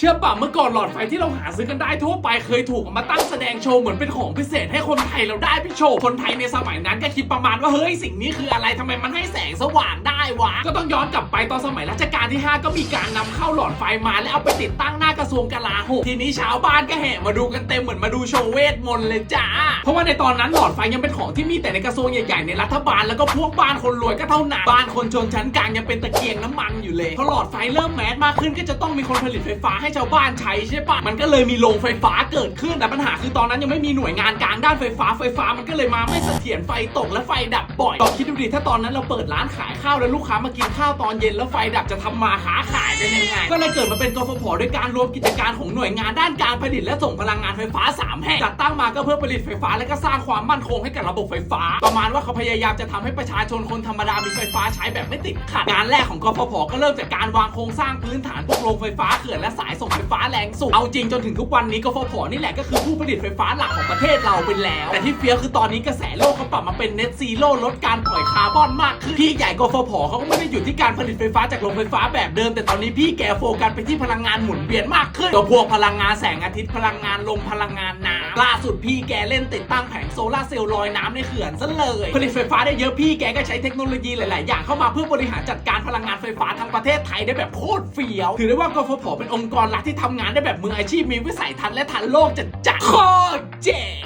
เชื่อป่ะเมื่อก่อนหลอดไฟที่เราหาซื้อกันได้ทั่วไปเคยถูกเอามาตั้งแสดงโชว์เหมือนเป็นของพิเศษให้คนไทยเราได้ไปโชว์คนไทยในสมัยนั้นก็คิดประมาณว่าเฮ้ยสิ่งนี้คืออะไรทำไมมันให้แสงสว่างได้วะก็ต้องย้อนกลับไปตอนสมัยรัชกาลที่ 5 ก็มีการนำเข้าหลอดไฟมาแล้วเอาไปติดตั้งหน้ากระทรวงกลาโหมทีนี้ชาวบ้านก็แห่มาดูกันเต็มเหมือนมาดูโชว์เวทมนต์เลยจ้าเพราะว่าในตอนนั้นหลอดไฟยังเป็นของที่มีแต่ในกระทรวงใหญ่ๆในรัฐบาลแล้วก็พวกบ้านคนรวยก็เท่านั้นบ้านคนชนชั้นกลางยังเป็นตะเกียงน้ำมันอยู่เลยพอหลอดไฟเริ่มแมสมากขึ้นก็จะต้องมีคนผลิตไฟฟ้าให้ชาวบ้านใช้ใช่ปะมันก็เลยมีโรงไฟฟ้าเกิดขึ้นแต่ปัญหาคือตอนนั้นยังไม่มีหน่วยงานกลางด้านไฟฟ้าไฟฟ้า มันก็เลยมาไม่เสถียรไฟตกและไฟดับบ่อยลองคิดดูดิถ้าตอนนั้นเราเปิดร้านขายข้าวแล้วลูกค้ามากินข้าวตอนเย็นแล้วไฟดับจะทำมาหาขายกันยังไง ก็เลยเกิดมาเป็นกฟผด้วยการรวมกิจการของหน่วยงานด้านการผลิตและส่งพลังงานไฟฟ้าสามแห่งจัดตั้งมาก็เพื่อผลิตไฟฟ้าและก็สร้างความมั่นคงให้กับระบบไฟฟ้า ประมาณว่าเขาพยายามจะทำให้ประชาชนคนธรรมดามีไฟฟ้าใช้แบบไม่ติดขัดงานแรกของกฟผก็เริ่มจากการวางโครงสร้างพื้นฐานพวกโรงไฟฟ้าเขื่อนและสายส่งไฟฟ้าแรงสูงเอาจริงจนถึงทุกวันนี้กฟผนี่แหละก็คือผู้ผลิตไฟฟ้าหลักของประเทศเราไปแล้ว แต่ที่เฟี้ยวคือตอนนี้กระแสโลกเขาปรับมาเป็นเน็ตซีโร่ลดการปล่อยคาร์บอนมากขึ้นพี่ใหญ่กฟผเขาก็ไม่ได้หยุดที่การผลิตไฟฟ้าจากโรงไฟฟ้าแบบเดิม แต่ตอนนี้พี่แกโฟกัสไปที่พลังงานหมุนเวียนมากขึ้นตัวพวกพลังงานแสงอาทิตย์พลังงานลมพลังงานน้ำล่าสุดพี่แกเล่นติดตั้งแผงโซลาร์เซลล์ลอยน้ำในเขื่อนซะเลยผลิตไฟฟ้าได้เยอะพี่แกก็ใช้เทคโนโลยีหลาย ๆ อย่างเข้ามาเพื่อบริหารจัดการพลังงานไฟฟ้าทั้งประเทศไทยได้แบบโคตรเฟี้ยวถือได้ว่ากฟผเป็นองค์กรหลักที่ทำงานได้แบบมืออาชีพมีวิสัยทัศน์และทันโลกจัดๆโคตรเจ๋ง